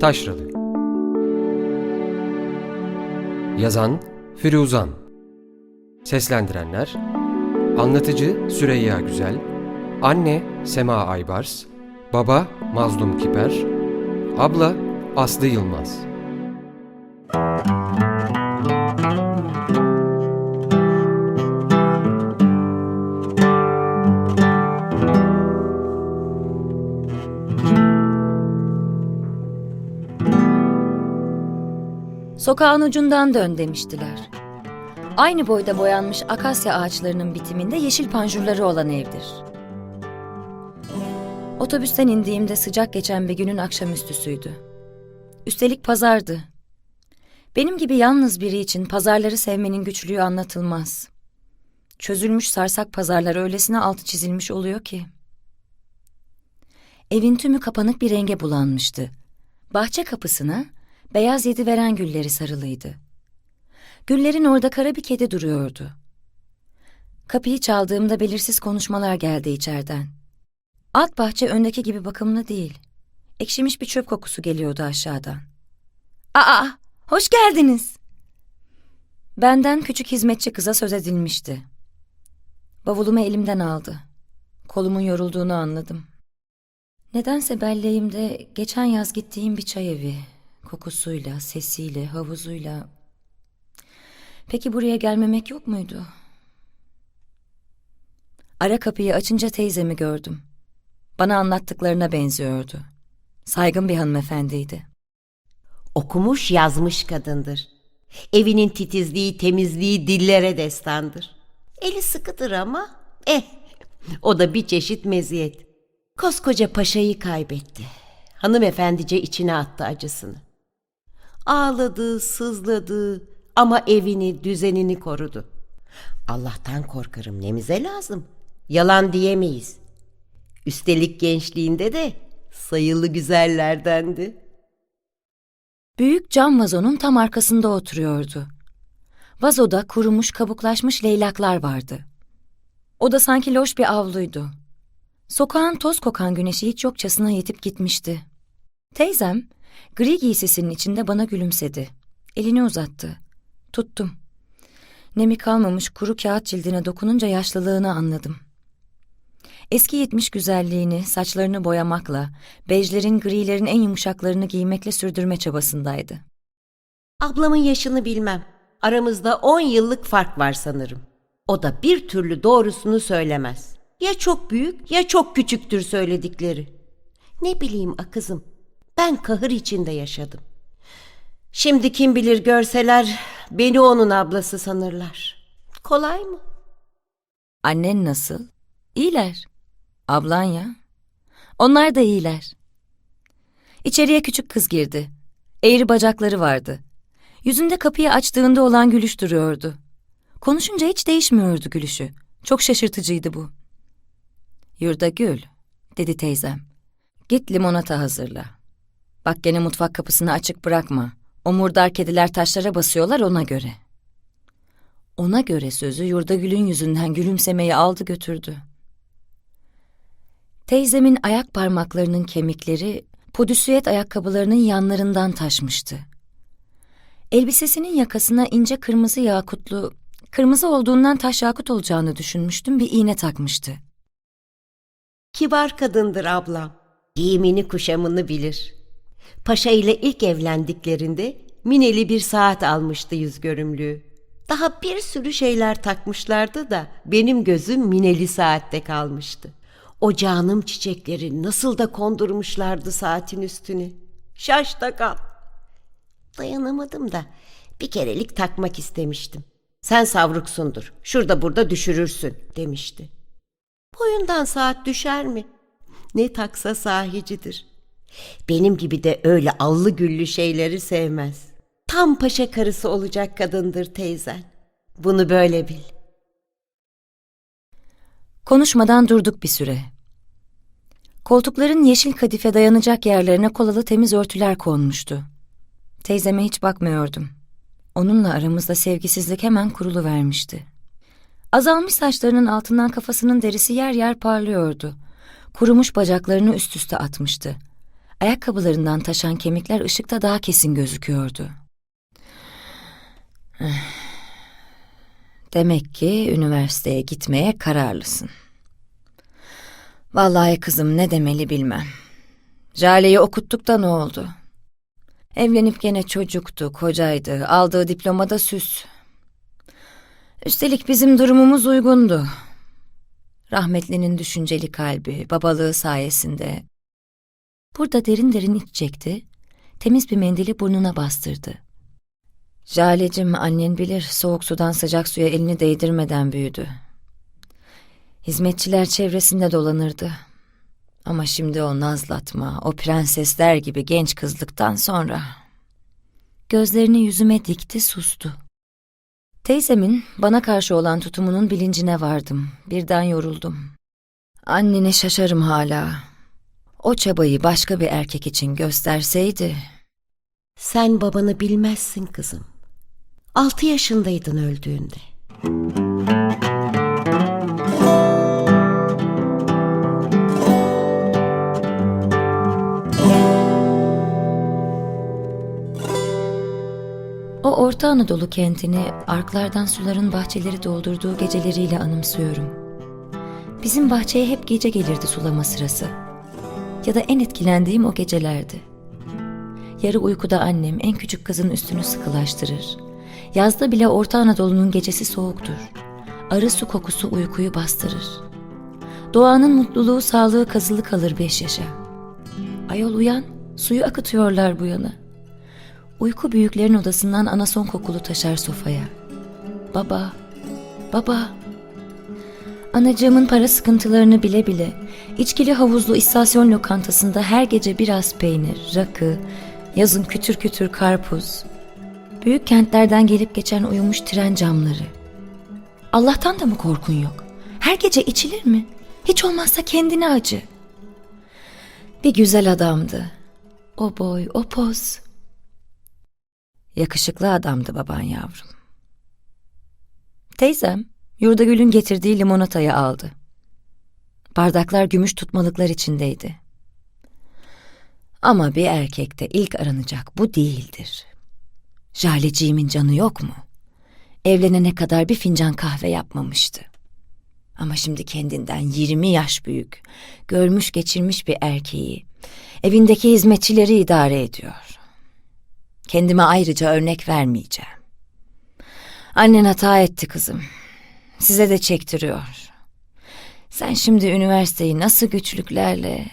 Taşralı Yazan Firuzan. Seslendirenler Anlatıcı Süreyya Güzel Anne Sema Aybars Baba Mazlum Kiper Abla Aslı Yılmaz Sokağın ucundan dön demiştiler. Aynı boyda boyanmış akasya ağaçlarının bitiminde yeşil panjurları olan evdir. Otobüsten indiğimde sıcak geçen bir günün akşamüstüsüydü. Üstelik pazardı. Benim gibi yalnız biri için pazarları sevmenin güçlüğü anlatılmaz. Çözülmüş sarsak pazarlar öylesine altı çizilmiş oluyor ki. Evin tümü kapanık bir renge bulanmıştı. Bahçe kapısına beyaz yedi veren gülleri sarılıydı. Güllerin orada kara bir kedi duruyordu. Kapıyı çaldığımda belirsiz konuşmalar geldi içeriden. Alt bahçe öndeki gibi bakımlı değil. Ekşimiş bir çöp kokusu geliyordu aşağıdan. Aa, hoş geldiniz. Benden küçük hizmetçi kıza söz edilmişti. Bavulumu elimden aldı. Kolumun yorulduğunu anladım. Nedense belleğimde geçen yaz gittiğim bir çay evi. Kokusuyla, sesiyle, havuzuyla. Peki buraya gelmemek yok muydu? Ara kapıyı açınca teyzemi gördüm. Bana anlattıklarına benziyordu. Saygın bir hanımefendiydi. Okumuş yazmış kadındır. Evinin titizliği, temizliği dillere destandır. Eli sıkıdır ama eh o da bir çeşit meziyet. Koskoca paşayı kaybetti. Hanımefendice içine attı acısını. Ağladı, sızladı ama evini, düzenini korudu. Allah'tan korkarım nemize lazım. Yalan diyemeyiz. Üstelik gençliğinde de sayılı güzellerdendi. Büyük cam vazonun tam arkasında oturuyordu. Vazoda kurumuş, kabuklaşmış leylaklar vardı. O da sanki loş bir avluydu. Sokağın toz kokan güneşi hiç yokçasına yetip gitmişti. Teyzem, gri giysisinin içinde bana gülümsedi. Elini uzattı. Tuttum. Nemi kalmamış kuru kağıt cildine dokununca yaşlılığını anladım. Eski yetmiş güzelliğini saçlarını boyamakla, bejlerin grilerin en yumuşaklarını giymekle sürdürme çabasındaydı. Ablamın yaşını bilmem. Aramızda on yıllık fark var sanırım. O da bir türlü doğrusunu söylemez. Ya çok büyük ya çok küçüktür söyledikleri. Ne bileyim akızım. Ben kahır içinde yaşadım. Şimdi kim bilir görseler beni onun ablası sanırlar. Kolay mı? Annen nasıl? İyiler. Ablan ya. Onlar da iyiler. İçeriye küçük kız girdi. Eğri bacakları vardı. Yüzünde kapıyı açtığında olan gülüş duruyordu. Konuşunca hiç değişmiyordu gülüşü. Çok şaşırtıcıydı bu. Yurda gül, dedi teyzem. Git limonata hazırla. Bak gene mutfak kapısını açık bırakma. O murdar kediler taşlara basıyorlar ona göre. Ona göre sözü Yurda Gül'ün yüzünden gülümsemeyi aldı götürdü. Teyzemin ayak parmaklarının kemikleri podüsüyet ayakkabılarının yanlarından taşmıştı. Elbisesinin yakasına ince kırmızı yakutlu, kırmızı olduğundan taş yakut olacağını düşünmüştüm bir iğne takmıştı. Kibar kadındır ablam. Giyimini kuşamını bilir. Paşa ile ilk evlendiklerinde mineli bir saat almıştı yüz görümlüğü. Daha bir sürü şeyler takmışlardı da benim gözüm mineli saatte kalmıştı. O canım çiçekleri nasıl da kondurmuşlardı saatin üstüne. Şaş kal. Dayanamadım da bir kerelik takmak istemiştim. Sen savruksundur, şurada burada düşürürsün demişti. Boyundan saat düşer mi? Ne taksa sahicidir. Benim gibi de öyle allı güllü şeyleri sevmez. Tam paşa karısı olacak kadındır teyzen. Bunu böyle bil. Konuşmadan durduk bir süre. Koltukların yeşil kadife dayanacak yerlerine kolalı temiz örtüler konmuştu. Teyzeme hiç bakmıyordum. Onunla aramızda sevgisizlik hemen kurulu vermişti. Azalmış saçlarının altından kafasının derisi yer yer parlıyordu. Kurumuş bacaklarını üst üste atmıştı. Ayakkabılarından taşan kemikler ışıkta daha kesin gözüküyordu. Demek ki üniversiteye gitmeye kararlısın. Vallahi kızım ne demeli bilmem. Jale'yi okuttuk da ne oldu? Evlenip gene çocuktu, kocaydı, aldığı diplomada süs. Üstelik bizim durumumuz uygundu. Rahmetlinin düşünceli kalbi, babalığı sayesinde. Burada derin derin iç çekti, temiz bir mendili burnuna bastırdı. Jalecim annen bilir soğuk sudan sıcak suya elini değdirmeden büyüdü. Hizmetçiler çevresinde dolanırdı. Ama şimdi o nazlatma, o prensesler gibi genç kızlıktan sonra... Gözlerini yüzüme dikti sustu. Teyzemin bana karşı olan tutumunun bilincine vardım. Birden yoruldum. Annene şaşarım hala. O çabayı başka bir erkek için gösterseydi... Sen babanı bilmezsin kızım. Altı yaşındaydın öldüğünde. O Orta Anadolu kentini arklardan suların bahçeleri doldurduğu geceleriyle anımsıyorum. Bizim bahçeye hep gece gelirdi sulama sırası. Ya da en etkilendiğim o gecelerdi. Yarı uykuda annem en küçük kızın üstünü sıkılaştırır. Yazda bile Orta Anadolu'nun gecesi soğuktur. Arı su kokusu uykuyu bastırır. Doğanın mutluluğu sağlığı kazılı kalır beş yaşa. Ayol uyan, suyu akıtıyorlar bu yana. Uyku büyüklerin odasından anason kokulu taşar sofaya. Baba, baba. Anacığımın para sıkıntılarını bile bile içkili havuzlu istasyon lokantasında her gece biraz peynir, rakı, yazın kütür kütür karpuz. Büyük kentlerden gelip geçen uyumuş tren camları. Allah'tan da mı korkun yok? Her gece içilir mi? Hiç olmazsa kendine acı. Bir güzel adamdı. O boy, o poz. Yakışıklı adamdı baban yavrum. Teyzem Yurdagül'ün getirdiği limonatayı aldı. Bardaklar gümüş tutmalıklar içindeydi. Ama bir erkekte ilk aranacak bu değildir. Jaleciğimin canı yok mu? Evlenene kadar bir fincan kahve yapmamıştı. Ama şimdi kendinden 20 yaş büyük, görmüş geçirmiş bir erkeği, evindeki hizmetçileri idare ediyor. Kendime ayrıca örnek vermeyeceğim. Annen hata etti kızım. Size de çektiriyor. Sen şimdi üniversiteyi nasıl güçlüklerle...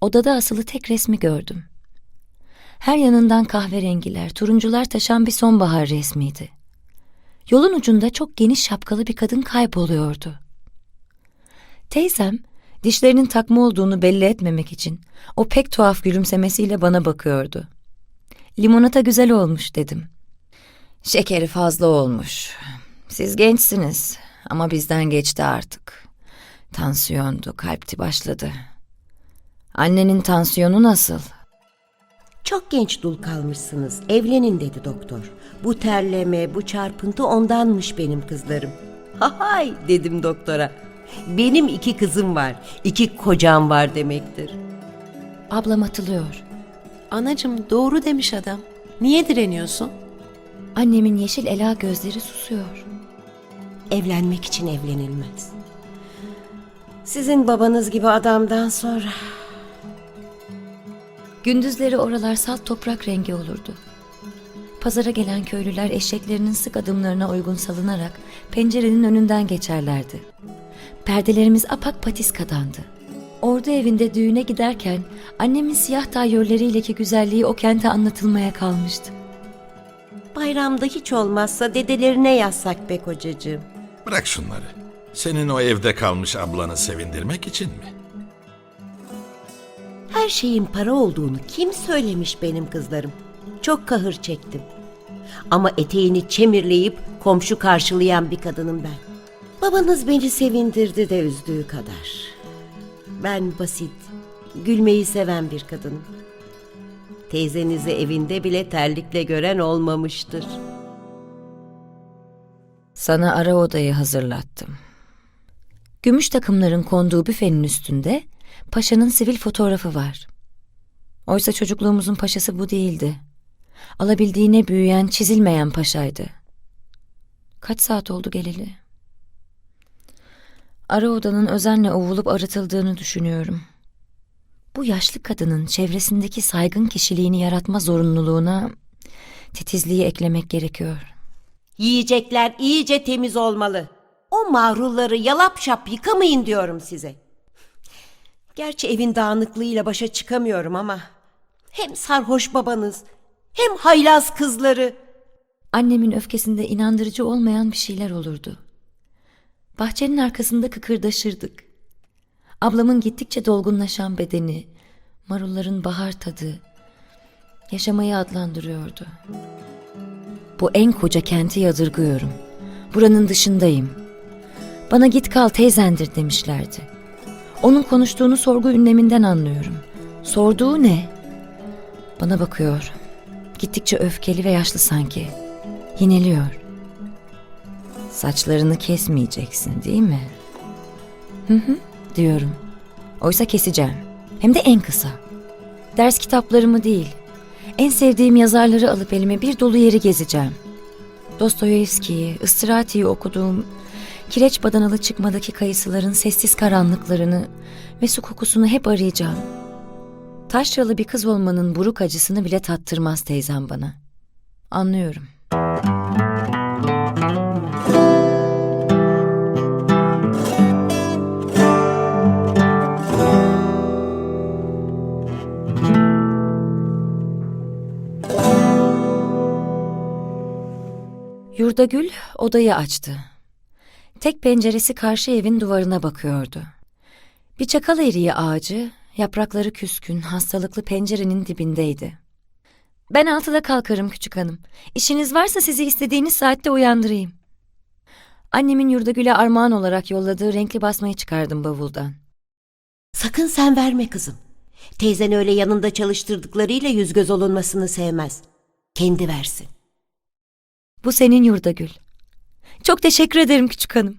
Odada asılı tek resmi gördüm. Her yanından kahverengiler, turuncular taşan bir sonbahar resmiydi. Yolun ucunda çok geniş şapkalı bir kadın kayboluyordu. Teyzem dişlerinin takma olduğunu belli etmemek için o pek tuhaf gülümsemesiyle bana bakıyordu. Limonata güzel olmuş dedim. Şekeri fazla olmuş. Siz gençsiniz ama bizden geçti artık. Tansiyondu, kalpti başladı. Annenin tansiyonu nasıl? Çok genç dul kalmışsınız. Evlenin dedi doktor. Bu terleme, bu çarpıntı ondanmış benim kızlarım. Hay dedim doktora. Benim iki kızım var. iki kocam var demektir. Ablam atılıyor. Anacım doğru demiş adam. Niye direniyorsun? Annemin yeşil ela gözleri susuyor. Evlenmek için evlenilmez. Sizin babanız gibi adamdan sonra Gündüzleri oralar salt toprak rengi olurdu. Pazara gelen köylüler eşeklerinin sık adımlarına uygun salınarak pencerenin önünden geçerlerdi. Perdelerimiz apak patiskadandı. Ordu evinde düğüne giderken annemin siyah tayyörleriyleki güzelliği o kente anlatılmaya kalmıştı. bayramda hiç olmazsa dedelerine yazsak be kocacığım. Bırak şunları. Senin o evde kalmış ablanı sevindirmek için mi? Her şeyin para olduğunu kim söylemiş benim kızlarım? Çok kahır çektim. Ama eteğini çemirleyip komşu karşılayan bir kadınım ben. Babanız beni sevindirdi de üzdüğü kadar. Ben basit, gülmeyi seven bir kadınım. Teyzenizi evinde bile terlikle gören olmamıştır. Sana ara odayı hazırlattım. Gümüş takımların konduğu büfenin üstünde paşanın sivil fotoğrafı var. Oysa çocukluğumuzun paşası bu değildi. Alabildiğine büyüyen, çizilmeyen paşaydı. Kaç saat oldu geleli? Ara odanın özenle ovulup arıtıldığını düşünüyorum. Bu yaşlı kadının çevresindeki saygın kişiliğini yaratma zorunluluğuna titizliği eklemek gerekiyor. Yiyecekler iyice temiz olmalı. O mahrulları yalap şap yıkamayın diyorum size. Gerçi evin dağınıklığıyla başa çıkamıyorum ama hem sarhoş babanız hem haylaz kızları. Annemin öfkesinde inandırıcı olmayan bir şeyler olurdu. Bahçenin arkasında kıkırdaşırdık. Ablamın gittikçe dolgunlaşan bedeni, marulların bahar tadı, yaşamayı adlandırıyordu. Bu en koca kenti yadırgıyorum. Buranın dışındayım. Bana git kal teyzendir demişlerdi. Onun konuştuğunu sorgu ünleminden anlıyorum. Sorduğu ne? Bana bakıyor. Gittikçe öfkeli ve yaşlı sanki. Yineliyor. Saçlarını kesmeyeceksin değil mi? Hı hı diyorum. Oysa keseceğim. Hem de en kısa. Ders kitaplarımı değil. En sevdiğim yazarları alıp elime bir dolu yeri gezeceğim. Dostoyevski'yi, Istirati'yi okuduğum kireç badanalı çıkmadaki kayısıların sessiz karanlıklarını ve su kokusunu hep arayacağım. Taşralı bir kız olmanın buruk acısını bile tattırmaz teyzem bana. Anlıyorum. Yurdagül odayı açtı. Tek penceresi karşı evin duvarına bakıyordu. Bir çakal eriği ağacı, yaprakları küskün, hastalıklı pencerenin dibindeydi. Ben altıda kalkarım küçük hanım. İşiniz varsa sizi istediğiniz saatte uyandırayım. Annemin Yurdagül'e armağan olarak yolladığı renkli basmayı çıkardım bavuldan. Sakın sen verme kızım. Teyzen öyle yanında çalıştırdıklarıyla yüz göz olunmasını sevmez. Kendi versin. Bu senin Yurdagül. Çok teşekkür ederim küçük hanım.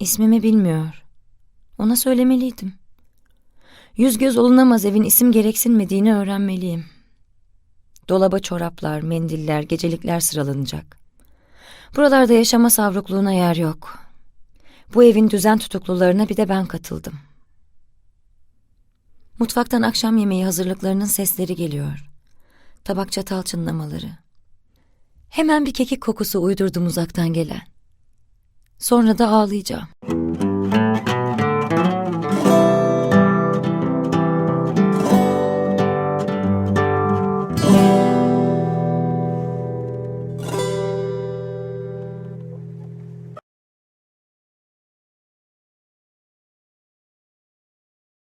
İsmimi bilmiyor. Ona söylemeliydim. Yüz göz olunamaz evin isim gereksinmediğini öğrenmeliyim. Dolaba çoraplar, mendiller, gecelikler sıralanacak. Buralarda yaşama savrukluğuna yer yok. Bu evin düzen tutuklularına bir de ben katıldım. Mutfaktan akşam yemeği hazırlıklarının sesleri geliyor. Tabak çatal çınlamaları. Hemen bir kekik kokusu uydurdum uzaktan gelen. Sonra da ağlayacağım.